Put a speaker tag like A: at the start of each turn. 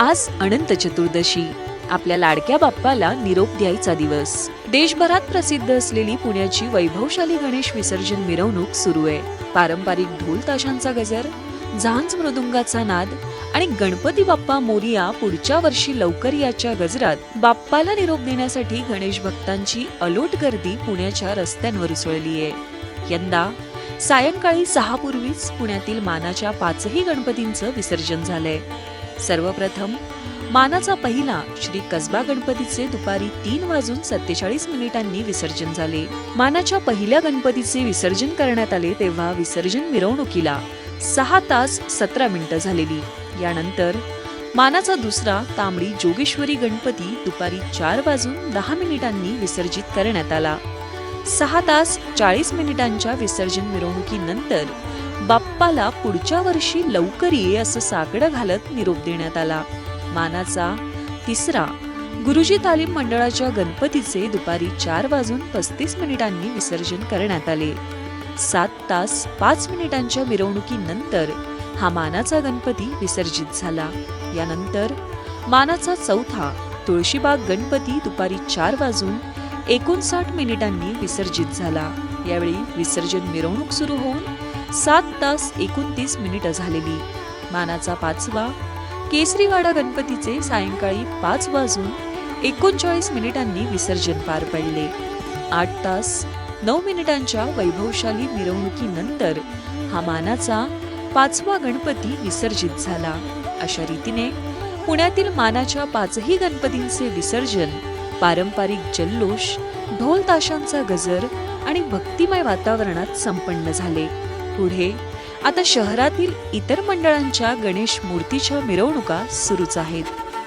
A: आज अनंत चतुर्दशी. आपल्या लाडक्या बाप्पाला निरोप द्यायचा दिवस. देशभरात प्रसिद्ध असलेली पुण्याची वैभवशाली गणेश विसर्जन मिरवणूक सुरू आहे. पारंपरिक ढोल ताशांचा गजर झांज मृदुंगाचा नाद आणि गणपती बाप्पा मोरिया पुढच्या वर्षी लवकर याच्या गजरात बाप्पाला निरोप देण्यासाठी गणेश भक्तांची अलोट गर्दी पुण्याच्या रस्त्यांवर उसळली आहे. यंदा सायंकाळी सहा पूर्वीच पुण्यातील मानाच्या पाचही गणपतींचं विसर्जन झालंय. सर्वप्रथम मानाचा पहिला श्री कसबा गणपतीचे दुपारी तीन वाजून सत्तेचाळीस मिनिटांनी विसर्जन झाले. मानाच्या पहिल्या गणपतीचे विसर्जन करण्यात आले तेव्हा विसर्जन मिरवणुकीला सहा तास सतरा मिनिटं झालेली. यानंतर मानाचा दुसरा तांबडी जोगेश्वरी गणपती दुपारी चार वाजून दहा मिनिटांनी विसर्जित करण्यात आला. सहा तास चाळीस मिनिटांच्या विसर्जन मिरवणुकीनंतर बाप्पाला पुढच्या वर्षी लवकर ये असं साकडं घालत निरोप देण्यात आला. मानाचा तिसरा. गुरुजी तालीम मंडळाच्या गणपतीचे दुपारी चार वाजून पस्तीस मिनिटांनी विसर्जन करण्यात आले. सात तास पाच मिनिटांच्या मिरवणुकीनंतर हा मानाचा गणपती विसर्जित झाला. यानंतर मानाचा चौथा तुळशीबाग गणपती दुपारी चार वाजून एकोणसाठ मिनिटांनी विसर्जित झाला. यावेळी विसर्जन मिरवणूक सुरू होऊन सात तास एकोणतीस मिनिटं झालेली. मानाचा पाचवा केसरीवाडा गणपतीचे सायंकाळी पाच वाजून एकोणचाळीस मिनिटांनी विसर्जन पार पडले. आठ तास नऊ मिनिटांच्या वैभवशाली मिरवणुकीनंतर हा मानाचा पाचवा गणपती विसर्जित झाला. अशा रीतीने पुण्यातील मानाच्या पाचही गणपतींचे विसर्जन पारंपरिक जल्लोष ढोल ताशांचा गजर आणि भक्तिमय वातावरणात संपन्न झाले. पुढे. आता शहरातील इतर मंडळांच्या गणेश मूर्तीच्या मिरवणुका सुरूच आहेत.